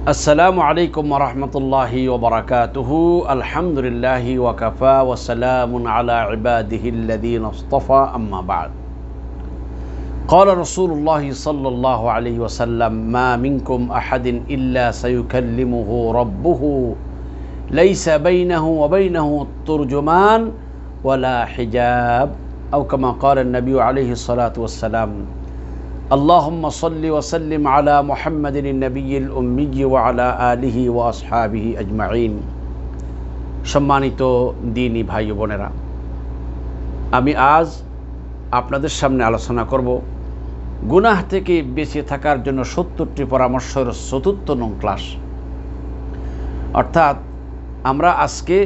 السلام عليكم ورحمة الله وبركاته. الحمد لله وكفى وسلام على عباده الذين اصطفى. أما بعد قال رسول الله صلى الله عليه وسلم ما منكم أحد إلا سيكلمه ربه. ليس بينه وبينه ترجمان ولا حجاب. أو كما قال النبي عليه الصلاة والسلام اللهم صل وسلم على محمد النبي الأمي وعلى آله وأصحابه أجمعين সম্মানিত দিনী ভাই ও বোনেরা আমি আজ আপনাদের সামনে আলোচনা করব গুনাহ থেকে বেঁচে থাকার জন্য সত্তরটি পরামর্শের চতুর্থ নং ক্লাস অর্থাৎ আমরা আজকে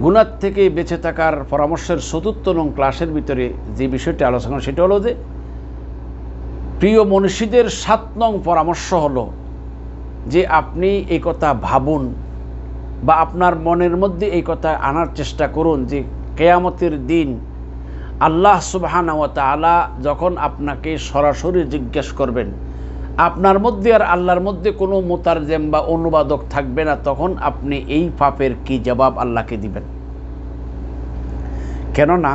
গুনার থেকে বেঁচে থাকার পরামর্শের চতুর্থ নং ক্লাসের ভিতরে যে বিষয়টি আলোচনা সেটা হলো যে প্রিয় মনীষীদের সাত নং পরামর্শ হলো যে আপনি এই কথা ভাবুন বা আপনার মনের মধ্যে এই কথা আনার চেষ্টা করুন যে কেয়ামতের দিন আল্লাহ সুবাহানা তালা যখন আপনাকে সরাসরি জিজ্ঞেস করবেন, আপনার মধ্যে আর আল্লাহর মধ্যে কোনো মোতারজেম বা অনুবাদক থাকবে না, তখন আপনি এই পাপের কি জবাব আল্লাহকে দিবেন? কেননা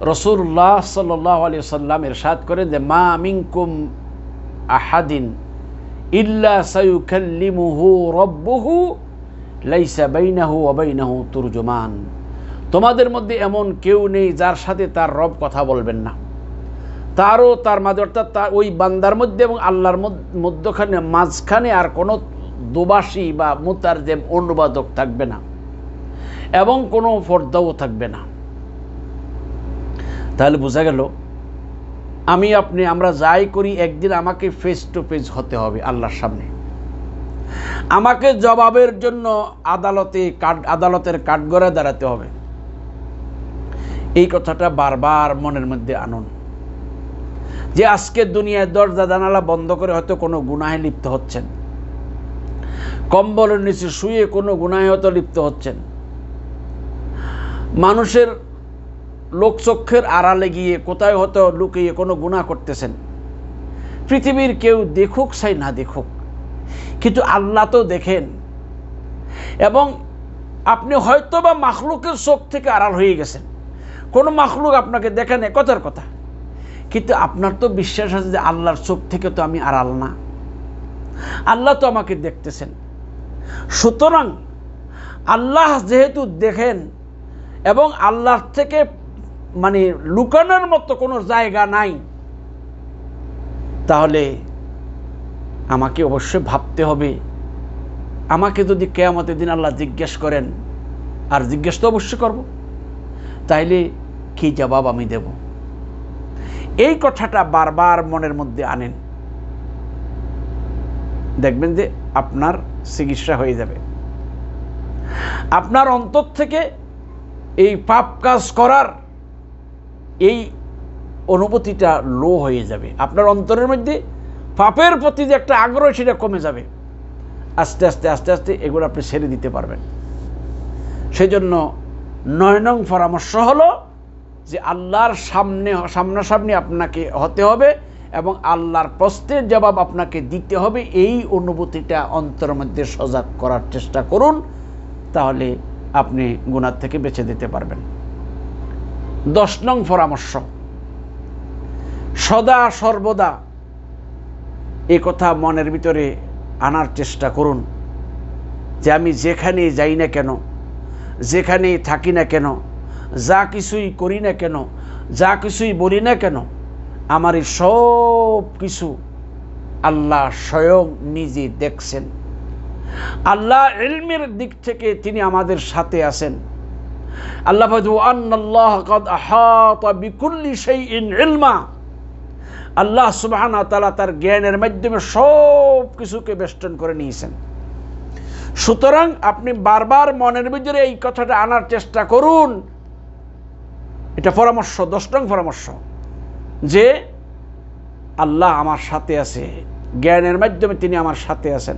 রসুল্লাহ সাল্লাহ আলী সাল্লাম এরশাদ করেন যে, মা মিঙ্কুম আহাদিন ইল্লা সাইউকাল্লিমুহু রব্বুহু লাইসা বাইনাহু অবাইনাহু তুরজমান। তোমাদের মধ্যে এমন কেউ নেই যার সাথে তার রব কথা বলবেন না। তারও তার মাঝে, অর্থাৎ তার ওই বান্দার মধ্যে এবং আল্লাহর মধ্যখানে, মাঝখানে আর কোনো দোবাসী বা মুতার যে অনুবাদক থাকবে না এবং কোনো পর্দাও থাকবে না। তাহলে বোঝা গেল, আমি আপনি, আমরা যাই করি, একদিন আমাকে ফেস টু ফেস হতে হবে আল্লাহর সামনে। আমাকে জবাবের জন্য আদালতে কাঠ, আদালতের কাঠগড়ায় দাঁড়াতে হবে। এই কথাটা বারবার মনের মধ্যে আনুন। যে আজকে দুনিয়ায় দরজা, জানালা বন্ধ করে হয়তো কোনো গুনাহে লিপ্ত হচ্ছেন। কম্বলের নিচে শুয়ে কোনো গুনাহে হয়তো লিপ্ত হচ্ছেন। মানুষের লোকচক্ষের আড়ালে গিয়ে কোথায় হয়তো লুকিয়ে কোনো গুণা করতেছেন? পৃথিবীর কেউ দেখুক চাই না দেখুক, কিন্তু আল্লাহ তো দেখেন। এবং আপনি হয়তো বা মাখলুকের চোখ থেকে আড়াল হয়ে গেছেন। কোনো মাখলুক আপনাকে দেখে নেই, কথার কথা। কিন্তু আপনার তো বিশ্বাস আছে যে আল্লাহর চোখ থেকে তো আমি আড়াল না। আল্লাহ তো আমাকে দেখতেছেন। সুতরাং আল্লাহ যেহেতু দেখেন এবং আল্লাহর থেকে মানে লুকানোর মতো কোনো জায়গা নাই। তাহলে আমাকে অবশ্যই ভাবতে হবে। আমাকে যদি কেয়ামতের দিন আল্লাহ জিজ্ঞেস করেন, আর জিজ্ঞেস তো অবশ্যই করব, তাইলে কি জবাব আমি দেব? এই কথাটা বারবার মনের মধ্যে আনেন। দেখবেন যে আপনার চিকিৎসা হয়ে যাবে। আপনার অন্তর থেকে এই পাপ কাজ করার এই অনুভূতিটা লো হয়ে যাবে। আপনার অন্তরের মধ্যে পাপের প্রতি যে একটা আগ্রহ, সেটা কমে যাবে। আস্তে আস্তে আস্তে আস্তে এগুলো আপনি ছেড়ে দিতে পারবেন। সেই জন্য নয় নং পরামর্শ হলো যে আল্লাহর সামনে, সামনাসামনি আপনাকে হতে হবে এবং আল্লাহর প্রশ্নের জবাব আপনাকে দিতে হবে। এই অনুভূতিটা অন্তরের মধ্যে সজাগ করার চেষ্টা করুন, তাহলে আপনি গুণার থেকে বেঁচে দিতে পারবেন। দশ নং পরামর্শ। সদা সর্বদা এ কথা মনের ভিতরে আনার চেষ্টা করুন যে আমি যেখানে যাই না কেন, যেখানেই থাকি না কেন, যা কিছুই করি না কেন, যা কিছুই বলি না কেন, আমার এই সব কিছু আল্লাহ স্বয়ং নিজে দেখছেন। আল্লাহ এলমের দিক থেকে তিনি আমাদের সাথে আছেন। আল্লাহ আল্লাহ তার জ্ঞানের মাধ্যমে সব কিছুকে বেষ্টন করে নিয়েছেন। সুতরাং আপনি বারবার মনের ভিতরে এই কথাটা আনার চেষ্টা করুন। এটা পরামর্শ, দশ নং পরামর্শ, যে আল্লাহ আমার সাথে আছে, জ্ঞানের মাধ্যমে তিনি আমার সাথে আছেন।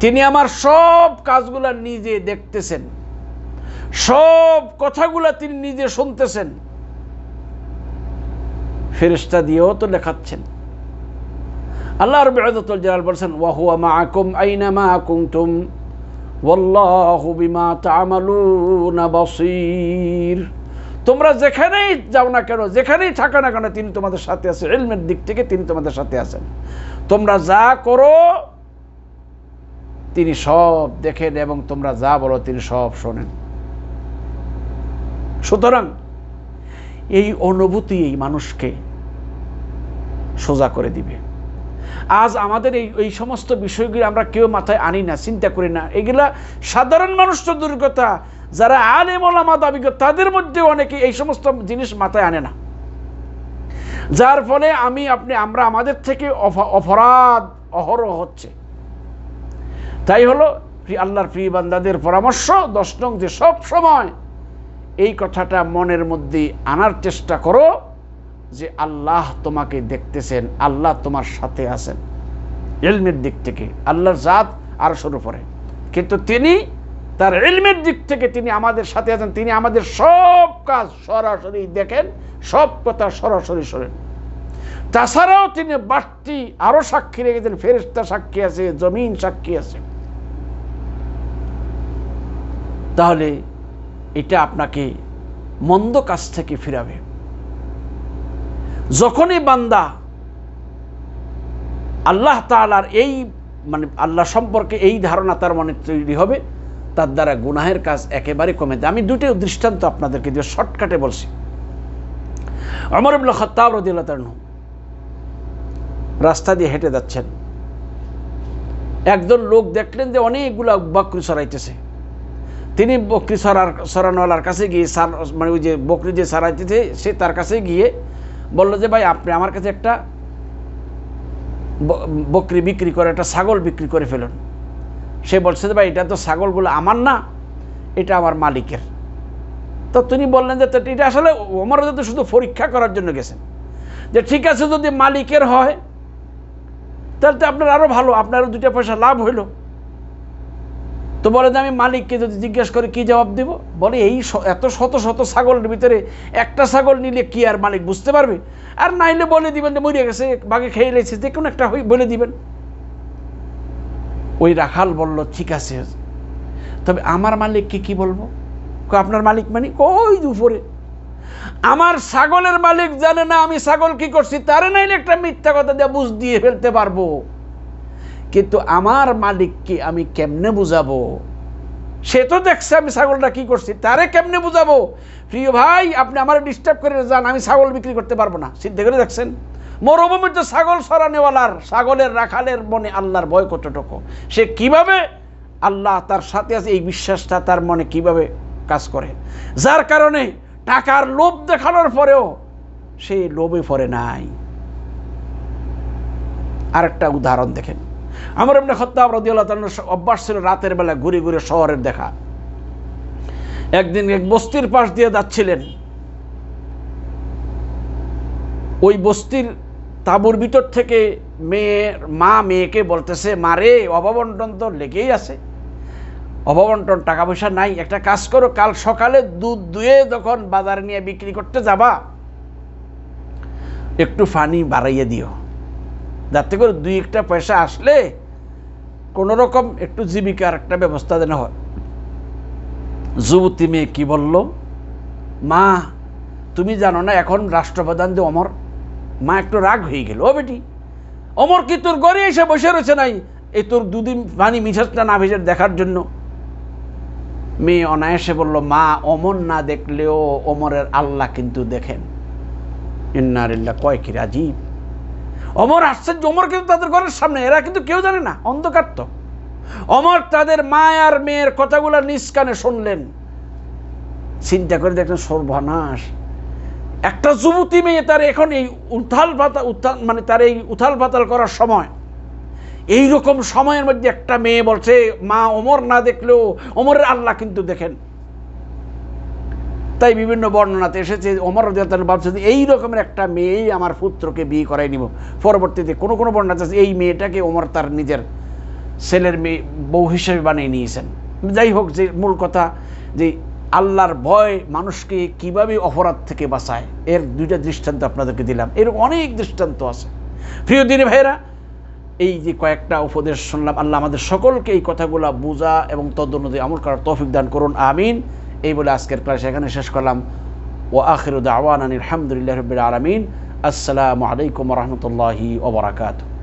তিনি আমার সব কাজগুলা নিজে দেখতেছেন। সব কথাগুলা তিনি নিজে শুনতেছেন। ফেরেস্তা দিয়েও তো লেখাচ্ছেন আল্লাহ রবি আজতুল জালাল বলছেন ওয়াহুয়া মাআকুম আইনামা কুনতুম? ওয়াল্লাহু বিমা তা'মালুনা বাসীর। তোমরা যেখানেই যাও না কেন, যেখানেই থাকো না কেন, তিনি তোমাদের সাথে আছেন ইলমের দিক থেকে তিনি তোমাদের সাথে আছেন। তোমরা যা করো, তিনি সব দেখেন এবং তোমরা যা বলো, তিনি সব শোনেন। সুতরাং এই অনুভূতি এই মানুষকে সোজা করে দিবে। আজ আমাদের এই এই সমস্ত বিষয়গুলি আমরা কেউ মাথায় আনি না, চিন্তা করি না। এগুলা সাধারণ মানুষ তো দুর্গতা যারা আলেম ওলামা দাবি তাদের মধ্যে অনেকে এই সমস্ত জিনিস মাথায় আনে না। যার ফলে আমি, আপনি, আমরা আমাদের থেকে অপরাধ, অহরহ হচ্ছে। তাই হলো আল্লাহর প্রিয় বান্দাদের পরামর্শ, দশ নং যে সব সময় এই কথাটা মনের মধ্যে আনার চেষ্টা করো যে আল্লাহ তোমাকে দেখতেছেন, আল্লাহ তোমার সাথে আছেন এলমের দিক থেকে, আল্লাহর জাত আর শুরু করে কিন্তু তিনি তার এলমের দিক থেকে তিনি আমাদের সাথে আছেন, তিনি আমাদের সব কাজ সরাসরি দেখেন, সব কথা সরাসরি শোনেন। তাছাড়াও তিনি বাড়তি আরও সাক্ষী রেখেছেন ফেরেস্তা সাক্ষী আছে, জমিন সাক্ষী আছে। তাহলে এটা আপনাকে মন্দ কাজ থেকে ফিরাবে। যখনই বান্দা আল্লাহ তাআলার এই মানে আল্লাহ সম্পর্কে এই ধারণা তার মনে তৈরি হবে, তার দ্বারা গুনাহের কাজ একেবারে কমে যায়। আমি দুটো দৃষ্টান্ত আপনাদেরকে দিয়ে শর্টকাটে বলছি। অমর ইবনে খত্তাব রাস্তা দিয়ে হেঁটে যাচ্ছেন। একজন লোক দেখলেন যে অনেকগুলা বকরি সরাইতেছে তিনি বকরি সরার, সরানোয়ালার কাছে গিয়ে সার মানে ওই যে বকরি যে সারাইতেছে, সে তার কাছে গিয়ে বলল যে, ভাই, আপনি আমার কাছে একটা বকরি বিক্রি করে, একটা ছাগল বিক্রি করে ফেলুন। সে বলছে যে, ভাই, এটা তো ছাগলগুলো আমার না, এটা আমার মালিকের। তো তিনি বললেন যে এটা আসলে ওমর তো শুধু পরীক্ষা করার জন্য গেছেন। যে, ঠিক আছে, যদি মালিকের হয়, তাহলে তো আপনার আরও ভালো, আপনারও দুটা পয়সা লাভ হইল। তো বলে যে আমি মালিককে যদি জিজ্ঞেস করে, কি জবাব দেব? বলে, এই এত শত শত ছাগলের ভিতরে একটা ছাগল নিলে কি আর মালিক বুঝতে পারবে? আর নাইলে বলে দিবেন যে মরিয়া গেছে, বাঘে খেয়ে লেছে, যে কোনো একটা বলে দিবেন। ওই রাখাল বলল, ঠিক আছে। তবে আমার মালিককে কি বলব? আপনার মালিক মানে? ওই উপরে। আমার ছাগলের মালিক জানে না আমি ছাগল কি করছি, তারে নাইলে একটা মিথ্যা কথা দিয়ে বুঝ দিয়ে ফেলতে পারব। কিন্তু আমার মালিককে আমি কেমনে বুঝাবো? সে তো দেখছে আমি ছাগলটা কি করছি, তারে কেমনে বুঝাবো? প্রিয় ভাই, আপনি আমার ডিস্টার্ব করে যান, আমি ছাগল বিক্রি করতে পারব না। সিদ্ধ করে দেখছেন? মরুভূমির তো ছাগল সরানেওয়ালার, ছাগলের, রাখালের মনে আল্লাহর ভয় কতটুকু? সে কীভাবে আল্লাহ তার সাথে আছে, এই বিশ্বাসটা তার মনে কীভাবে কাজ করে? যার কারণে টাকার লোভ দেখানোর পরেও সে লোভে পড়ে নাই। আরেকটা উদাহরণ দেখেন। আমার এমনি খত্তাব রদিয়াল্লাহ তাআলার অভ্যাস ছিল রাতের বেলা ঘুরে ঘুরে শহরের দেখা। একদিন এক বস্তির পাশ দিয়ে যাচ্ছিলেন। ওই বস্তির তাঁবুর ভিতর থেকে মেয়ের মা মেয়েকে বলতেছে মারে অভাবন্টন তো লেগেই আছে। অভাবন্টন টাকা পয়সা নাই। একটা কাজ করো, কাল সকালে দুধ দুয়ে যখন বাজারে নিয়ে বিক্রি করতে যাবা, একটু ফানি বাড়াইয়ে দিও। যাতে করে দুই একটা পয়সা আসলে কোনো রকম একটু জীবিকার একটা ব্যবস্থা যেন হয়। যুবতী মেয়ে কি বলল? মা, তুমি জানো না, এখন রাষ্ট্রপ্রধান যে অমর, মা একটু রাগ হয়ে গেল। ও বেটি, অমর কি তোর ঘরে এসে বসে রয়েছে নাই? এই তোর দুদিন পানি মিঠাসটা না ভেসে দেখার জন্য? মেয়ে অনায়াসে বলল, মা, অমর না দেখলেও অমরের আল্লাহ কিন্তু দেখেন। ইন্নারিল্লা কয় কি রাজীব? অমর আশ্চর্য, অমর কিন্তু তাদের ঘরের সামনে, এরা কিন্তু কেউ জানে না, অন্ধকার তো। অমর তাদের মায়ার মেয়ের কথাগুলো নিজ কানে শুনলেন। চিন্তা করে দেখলেন সর্বনাশ। একটা যুবতী মেয়ে তার এখন এই উথাল পাতাল উত্থাল মানে তার এই উথাল পাতাল করার সময়। এই রকম সময়ের মধ্যে একটা মেয়ে বলছে, মা, অমর না দেখলেও অমরের আল্লাহ কিন্তু দেখেন। তাই বিভিন্ন বর্ণনাতে এসেছে অমর তাআলা ভাবছে যে এই রকমের একটা মেয়েই আমার পুত্রকে বিয়ে করাই নিব। পরবর্তীতে কোনো কোনো বর্ণনাতে আছে, এই মেয়েটাকে ওমর তার নিজের ছেলের মেয়ে, বউ হিসেবে বানিয়ে নিয়েছেন। যাই হোক, যে মূল কথা, যে আল্লাহর ভয় মানুষকে কীভাবে অপরাধ থেকে বাঁচায়, এর দুইটা দৃষ্টান্ত আপনাদেরকে দিলাম। এরকম অনেক দৃষ্টান্ত আছে। প্রিয় দিনে ভাইরা এই যে কয়েকটা উপদেশ শুনলাম, আল্লাহ আমাদের সকলকে এই কথাগুলো বোঝা এবং তদনুযায়ী আমল করার তৌফিক দান করুন, আমিন। এই বলে আজকের ক্লাস এখানে শেষ করলাম। ও আখির আওয়ান আলহামদুলিল্লাহ রবিল আলমিন। আসসালামু আলাইকুম রহমতুল্লাহি ওবরাকাতু